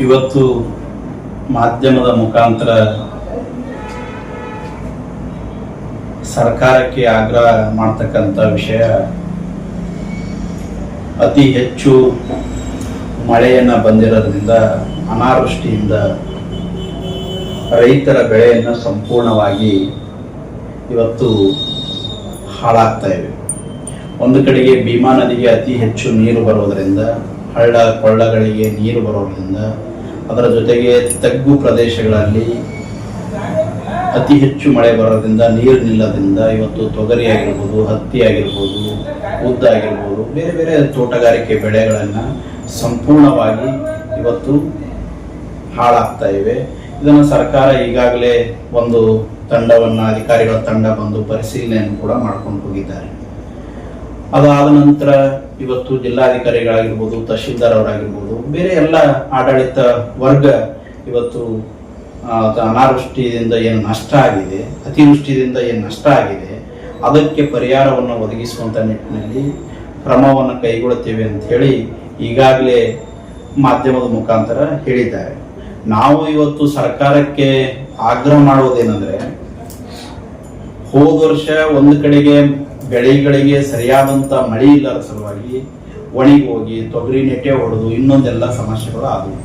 ಇವತ್ತು ಮಾಧ್ಯಮದ ಮುಖಾಂತರ ಸರ್ಕಾರಕ್ಕೆ ಆಗ್ರಹ ಮಾಡ್ತಕ್ಕಂಥ ವಿಷಯ, ಅತಿ ಹೆಚ್ಚು ಮಳೆಯನ್ನು ಬಂದಿರೋದ್ರಿಂದ ಅನಾವೃಷ್ಟಿಯಿಂದ ರೈತರ ಬೆಳೆಯನ್ನು ಸಂಪೂರ್ಣವಾಗಿ ಇವತ್ತು ಹಾಳಾಗ್ತಾ ಇವೆ. ಒಂದು ಕಡೆಗೆ ಭೀಮಾ ನದಿಗೆ ಅತಿ ಹೆಚ್ಚು ನೀರು ಬರೋದರಿಂದ ಹಳ್ಳ ಕೊಳ್ಳಗಳಿಗೆ ನೀರು ಬರೋದ್ರಿಂದ ಅದರ ಜೊತೆಗೆ ತಗ್ಗು ಪ್ರದೇಶಗಳಲ್ಲಿ ಅತಿ ಹೆಚ್ಚು ಮಳೆ ಬರೋದ್ರಿಂದ ನೀರು ನಿಲ್ಲೋದ್ರಿಂದ ಇವತ್ತು ತೊಗರಿ ಆಗಿರ್ಬೋದು ಹತ್ತಿ ಆಗಿರ್ಬೋದು ಉದ್ದ ಆಗಿರ್ಬೋದು ಬೇರೆ ಬೇರೆ ತೋಟಗಾರಿಕೆ ಬೆಳೆಗಳನ್ನು ಸಂಪೂರ್ಣವಾಗಿ ಇವತ್ತು ಹಾಳಾಗ್ತಾ ಇವೆ. ಇದನ್ನು ಸರ್ಕಾರ ಈಗಾಗಲೇ ಒಂದು ತಂಡವನ್ನು, ಅಧಿಕಾರಿಗಳ ತಂಡ ಬಂದು ಪರಿಶೀಲನೆಯನ್ನು ಕೂಡ ಮಾಡ್ಕೊಂಡು ಹೋಗಿದ್ದಾರೆ. ಅದಾದ ನಂತರ ಇವತ್ತು ಜಿಲ್ಲಾಧಿಕಾರಿಗಳಾಗಿರ್ಬೋದು, ತಹಶೀಲ್ದಾರ್ ಅವರಾಗಿರ್ಬೋದು, ಬೇರೆ ಎಲ್ಲ ಆಡಳಿತ ವರ್ಗ ಇವತ್ತು ಅನಾವೃಷ್ಟಿಯಿಂದ ಏನು ನಷ್ಟ ಆಗಿದೆ, ಅತಿವೃಷ್ಟಿಯಿಂದ ಏನು ನಷ್ಟ ಆಗಿದೆ, ಅದಕ್ಕೆ ಪರಿಹಾರವನ್ನು ಒದಗಿಸುವಂಥ ನಿಟ್ಟಿನಲ್ಲಿ ಕ್ರಮವನ್ನು ಕೈಗೊಳ್ಳುತ್ತೇವೆ ಅಂತ ಹೇಳಿ ಈಗಾಗಲೇ ಮಾಧ್ಯಮದ ಮುಖಾಂತರ ಹೇಳಿದ್ದಾರೆ. ನಾವು ಇವತ್ತು ಸರ್ಕಾರಕ್ಕೆ ಆಗ್ರಹ ಮಾಡುವುದೇನೆಂದರೆ, ಹೋದ ವರ್ಷ ಒಂದು ಕಡೆಗೆ ಬೆಳೆಗಳಿಗೆ ಸರಿಯಾದಂತ ಮಳೆ ಇಲ್ಲದ ಸಲುವಾಗಿ ಒಣಗಿ ಹೋಗಿ, ತೊಗರಿ, ನೆಟ್ಟೆ ಹೊಡೆದು ಇನ್ನೊಂದೆಲ್ಲ ಸಮಸ್ಯೆಗಳು ಆದವು.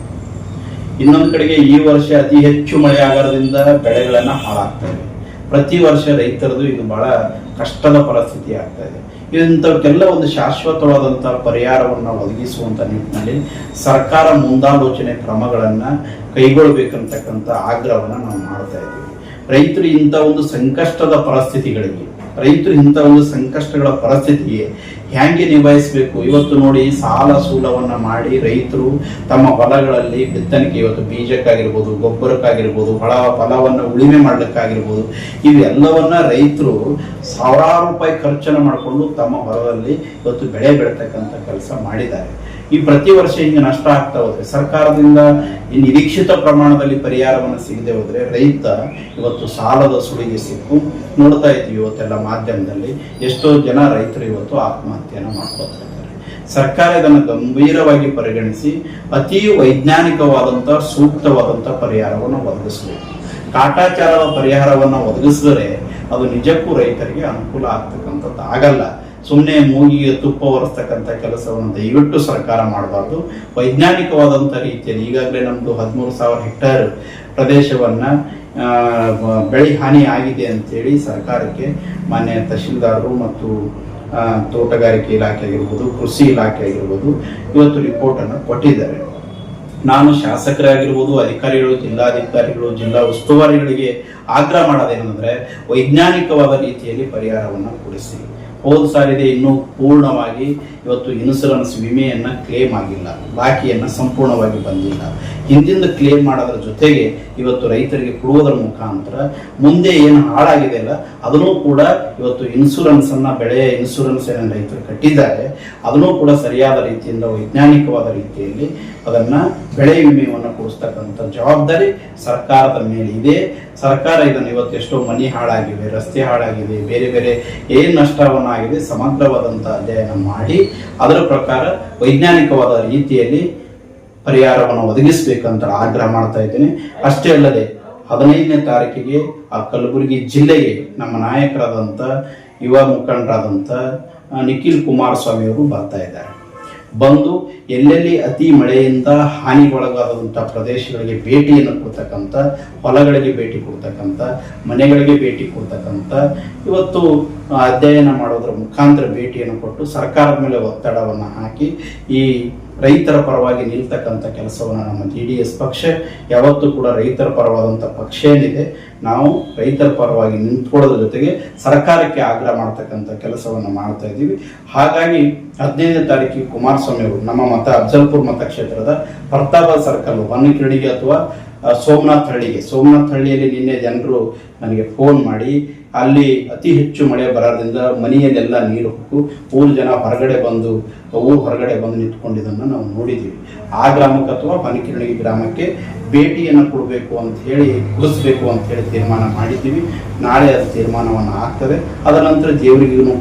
ಇನ್ನೊಂದು ಕಡೆಗೆ ಈ ವರ್ಷ ಅತಿ ಹೆಚ್ಚು ಮಳೆ ಆಗೋದ್ರಿಂದ ಬೆಳೆಗಳನ್ನ ಹಾಳಾಗ್ತಾ ಇದೆ. ಪ್ರತಿ ವರ್ಷ ರೈತರದು ಇದು ಬಹಳ ಕಷ್ಟದ ಪರಿಸ್ಥಿತಿ ಆಗ್ತಾ ಇದೆ. ಇಂಥವಕ್ಕೆಲ್ಲ ಒಂದು ಶಾಶ್ವತವಾದಂಥ ಪರಿಹಾರವನ್ನು ಒದಗಿಸುವಂಥ ನಿಟ್ಟಿನಲ್ಲಿ ಸರ್ಕಾರ ಮುಂದಾಲೋಚನೆ ಕ್ರಮಗಳನ್ನ ಕೈಗೊಳ್ಳಬೇಕಂತಕ್ಕಂಥ ಆಗ್ರಹವನ್ನ ನಾವು ಮಾಡ್ತಾ ಇದ್ದೀವಿ. ರೈತರು ಇಂಥ ಒಂದು ಸಂಕಷ್ಟದ ಪರಿಸ್ಥಿತಿಗಳಿಗೆ ರೈತರು ಇಂಥ ಒಂದು ಸಂಕಷ್ಟಗಳ ಪರಿಸ್ಥಿತಿಗೆ ಹ್ಯಾಂಗೆ ನಿಭಾಯಿಸಬೇಕು? ಇವತ್ತು ನೋಡಿ ಸಾಲ ಸೂಲವನ್ನ ಮಾಡಿ ರೈತರು ತಮ್ಮ ಹೊಲಗಳಲ್ಲಿ ಬಿತ್ತನೆಗೆ ಇವತ್ತು ಬೀಜಕ್ಕಾಗಿರ್ಬೋದು, ಗೊಬ್ಬರಕ್ಕಾಗಿರ್ಬೋದು ಹೊಳ ಫಲವನ್ನು ಉಳಿಮೆ ಮಾಡಲಿಕ್ಕಾಗಿರ್ಬೋದು, ಇವೆಲ್ಲವನ್ನ ರೈತರು ಸಾವಿರಾರು ರೂಪಾಯಿ ಖರ್ಚನ್ನು ಮಾಡಿಕೊಂಡು ತಮ್ಮ ಹೊಲದಲ್ಲಿ ಇವತ್ತು ಬೆಳೆ ಬೆಳತಕ್ಕಂಥ ಕೆಲಸ ಮಾಡಿದ್ದಾರೆ. ಈ ಪ್ರತಿ ವರ್ಷ ಹಿಂಗೆ ನಷ್ಟ ಆಗ್ತಾ ಹೋದ್ರೆ, ಸರ್ಕಾರದಿಂದ ಈ ನಿರೀಕ್ಷಿತ ಪ್ರಮಾಣದಲ್ಲಿ ಪರಿಹಾರವನ್ನು ಸಿಗದೆ ಹೋದ್ರೆ ರೈತ ಇವತ್ತು ಸಾಲದ ಸುಳಿಗೆ ಸಿಕ್ಕು. ನೋಡ್ತಾ ಇದ್ದೀವಿ ಇವತ್ತೆಲ್ಲ ಮಾಧ್ಯಮದಲ್ಲಿ. ಎಷ್ಟೋ ಜನ ರೈತರು ಇವತ್ತು ಆತ್ಮಹತ್ಯೆಯನ್ನು ಮಾಡ್ಕೋತಾ ಸರ್ಕಾರ ಇದನ್ನು ಗಂಭೀರವಾಗಿ ಪರಿಗಣಿಸಿ ಅತಿ ವೈಜ್ಞಾನಿಕವಾದಂಥ ಸೂಕ್ತವಾದಂಥ ಪರಿಹಾರವನ್ನು ಒದಗಿಸಬೇಕು. ಕಾಟಾಚಾರದ ಪರಿಹಾರವನ್ನು ಒದಗಿಸಿದರೆ ಅದು ನಿಜಕ್ಕೂ ರೈತರಿಗೆ ಅನುಕೂಲ ಆಗ್ತಕ್ಕಂಥದ್ದು ಆಗಲ್ಲ. ಸುಮ್ಮನೆ ಮೂಗಿಗೆ ತುಪ್ಪ ಒರೆಸ್ತಕ್ಕಂಥ ಕೆಲಸವನ್ನು ದಯವಿಟ್ಟು ಸರ್ಕಾರ ಮಾಡಬಾರ್ದು. ವೈಜ್ಞಾನಿಕವಾದಂಥ ರೀತಿಯಲ್ಲಿ ಈಗಾಗಲೇ ನಮ್ಮದು ಹದಿಮೂರು ಸಾವಿರ ಹೆಕ್ಟೇರ್ ಪ್ರದೇಶವನ್ನ ಬೆಳೆ ಹಾನಿ ಆಗಿದೆ ಅಂತೇಳಿ ಸರ್ಕಾರಕ್ಕೆ ಮಾನ್ಯ ತಹಶೀಲ್ದಾರರು ಮತ್ತು ತೋಟಗಾರಿಕೆ ಇಲಾಖೆ ಆಗಿರ್ಬೋದು ಕೃಷಿ ಇಲಾಖೆ ಆಗಿರ್ಬೋದು ಇವತ್ತು ರಿಪೋರ್ಟನ್ನು ಕೊಟ್ಟಿದ್ದಾರೆ. ನಾನು ಶಾಸಕರಾಗಿರ್ಬೋದು, ಅಧಿಕಾರಿಗಳು, ಜಿಲ್ಲಾಧಿಕಾರಿಗಳು, ಜಿಲ್ಲಾ ಉಸ್ತುವಾರಿಗಳಿಗೆ ಆಗ್ರಹ ಮಾಡೋದೇನೆಂದ್ರೆ, ವೈಜ್ಞಾನಿಕವಾದ ರೀತಿಯಲ್ಲಿ ಪರಿಹಾರವನ್ನು ಕೊಡಿಸಿ. ಹೋದ ಸಾರಿದೆ ಇನ್ನೂ ಪೂರ್ಣವಾಗಿ ಇವತ್ತು ಇನ್ಸೂರೆನ್ಸ್ ವಿಮೆಯನ್ನು ಕ್ಲೇಮ್ ಆಗಿಲ್ಲ. ಬಾಕಿಯನ್ನು ಸಂಪೂರ್ಣವಾಗಿ ಬಂದಿಲ್ಲ. ಹಿಂದಿಂದ ಕ್ಲೇಮ್ ಮಾಡೋದ್ರ ಜೊತೆಗೆ ಇವತ್ತು ರೈತರಿಗೆ ಕೊಡುವುದರ ಮುಖಾಂತರ ಮುಂದೆ ಏನು ಹಾಳಾಗಿದೆ ಅಲ್ಲ, ಅದನ್ನು ಕೂಡ ಇವತ್ತು ಇನ್ಸೂರೆನ್ಸ್ ಅನ್ನ ಬೆಳೆಯ ಇನ್ಸೂರೆನ್ಸ್ ಏನು ರೈತರು ಕಟ್ಟಿದ್ದಾರೆ, ಅದನ್ನು ಕೂಡ ಸರಿಯಾದ ರೀತಿಯಿಂದ, ವೈಜ್ಞಾನಿಕವಾದ ರೀತಿಯಲ್ಲಿ ಅದನ್ನ ಬೆಳೆ ವಿಮೆಯನ್ನು ಕೊಡಿಸ್ತಕ್ಕಂಥ ಜವಾಬ್ದಾರಿ ಸರ್ಕಾರದ ಮೇಲೆ ಇದೆ. ಸರ್ಕಾರ ಇದನ್ನು ಇವತ್ತು ಎಷ್ಟೋ ಮನೆ ಹಾಳಾಗಿವೆ, ರಸ್ತೆ ಹಾಳಾಗಿದೆ ಬೇರೆ ಬೇರೆ ಏನು ನಷ್ಟವನ್ನು ಆಗಿದೆ ಸಮಗ್ರವಾದಂಥ ಅಧ್ಯಯನ ಮಾಡಿ, ಅದರ ಪ್ರಕಾರ ವೈಜ್ಞಾನಿಕವಾದ ರೀತಿಯಲ್ಲಿ ಪರಿಹಾರವನ್ನು ಒದಗಿಸಬೇಕಂತ ಆಗ್ರಹ ಮಾಡ್ತಾ ಇದ್ದೀನಿ. ಅಷ್ಟೇ ಅಲ್ಲದೆ ಹದಿನೈದನೇ ತಾರೀಕಿಗೆ ಆ ಕಲಬುರಗಿ ಜಿಲ್ಲೆಗೆ ನಮ್ಮ ನಾಯಕರಾದಂಥ ಯುವ ಮುಖಂಡರಾದಂಥ ನಿಖಿಲ್ ಕುಮಾರಸ್ವಾಮಿ ಅವರು ಬರ್ತಾ ಇದ್ದಾರೆ. ಬಂದು ಎಲ್ಲೆಲ್ಲಿ ಅತಿ ಮಳೆಯಿಂದ ಹಾನಿಗೊಳಗಾದಂಥ ಪ್ರದೇಶಗಳಿಗೆ ಭೇಟಿಯನ್ನು ಕೊಡ್ತಕ್ಕಂಥ, ಹೊಲಗಳಿಗೆ ಭೇಟಿ ಕೊಡ್ತಕ್ಕಂಥ, ಮನೆಗಳಿಗೆ ಭೇಟಿ ಕೊಡ್ತಕ್ಕಂಥ, ಇವತ್ತು ಅಧ್ಯಯನ ಮಾಡೋದ್ರ ಮುಖಾಂತರ ಭೇಟಿಯನ್ನು ಕೊಟ್ಟು ಸರ್ಕಾರದ ಮೇಲೆ ಒತ್ತಡವನ್ನು ಹಾಕಿ ಈ ರೈತರ ಪರವಾಗಿ ನಿಲ್ತಕ್ಕಂಥ ಕೆಲಸವನ್ನು ನಮ್ಮ ಜೆ ಡಿ ಎಸ್ ಪಕ್ಷ, ಯಾವತ್ತೂ ಕೂಡ ರೈತರ ಪರವಾದಂಥ ಪಕ್ಷ ಏನಿದೆ, ನಾವು ರೈತರ ಪರವಾಗಿ ನಿಂತ್ಕೊಳ್ಳೋದ್ರ ಜೊತೆಗೆ ಸರ್ಕಾರಕ್ಕೆ ಆಗ್ರಹ ಮಾಡ್ತಕ್ಕಂಥ ಕೆಲಸವನ್ನು ಮಾಡ್ತಾ ಇದ್ದೀವಿ. ಹಾಗಾಗಿ ಹದಿನೈದನೇ ತಾರೀಕಿಗೆ ಕುಮಾರಸ್ವಾಮಿ ಅವರು ನಮ್ಮ ಮತ ಅಫಲ್ಪುರ್ ಮತಕ್ಷೇತ್ರದ ಪ್ರತಾಪ ಸರ್ಕಲ್ ಹೊನ್ನಕಿರಡಿಗೆ ಅಥವಾ ಸೋಮನಾಥ್ ಹಳ್ಳಿಗೆ. ಸೋಮನಾಥ್ ಹಳ್ಳಿಯಲ್ಲಿ ನಿನ್ನೆ ಜನರು ನನಗೆ ಫೋನ್ ಮಾಡಿ, ಅಲ್ಲಿ ಅತಿ ಹೆಚ್ಚು ಮಳೆ ಬರೋದ್ರಿಂದ ಮನೆಯಲ್ಲೆಲ್ಲ ನೀರು ಹೊಕ್ಕು, ಊರು ಜನ ಹೊರಗಡೆ ಬಂದು ಊರು ಹೊರಗಡೆ ಬಂದು ನಿಂತ್ಕೊಂಡಿದ್ದನ್ನು ನಾವು ನೋಡಿದ್ದೀವಿ ಆ ಗ್ರಾಮಕ್ಕೆ ಅಥವಾ ಹೊನಕಿರಣಿ ಗ್ರಾಮಕ್ಕೆ ಭೇಟಿಯನ್ನು ಕೊಡಬೇಕು ಅಂತ ಹೇಳಿ ಕೊಡಿಸ್ಬೇಕು ಅಂತ ಹೇಳಿ ತೀರ್ಮಾನ ಮಾಡಿದ್ದೀವಿ. ನಾಳೆ ಅದು ತೀರ್ಮಾನವನ್ನು ಆಗ್ತದೆ. ಅದರ ನಂತರ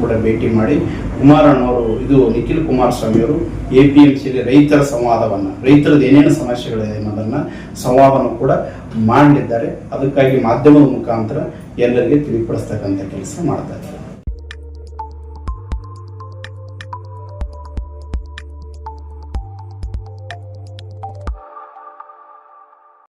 ಕೂಡ ಭೇಟಿ ಮಾಡಿ ಕುಮಾರಣ್ಣವರು, ಇದು ನಿಖಿಲ್ ಕುಮಾರಸ್ವಾಮಿಯವರು ಎ ಪಿ ಎಂ ಸಿಲಿ ರೈತರ ಸಂವಾದವನ್ನು, ರೈತರದ್ದು ಏನೇನು ಸಮಸ್ಯೆಗಳಿದೆ ಅನ್ನೋದನ್ನು ಸಂವಾದವನ್ನು ಕೂಡ ಮಾಡಲಿದ್ದಾರೆ. ಅದಕ್ಕಾಗಿ ಮಾಧ್ಯಮದ ಮುಖಾಂತರ ಎಲ್ಲರಿಗೆ ತಿಳಿಪಡಿಸ್ತಕ್ಕಂಥ ಕೆಲಸ ಮಾಡ್ತಾರೆ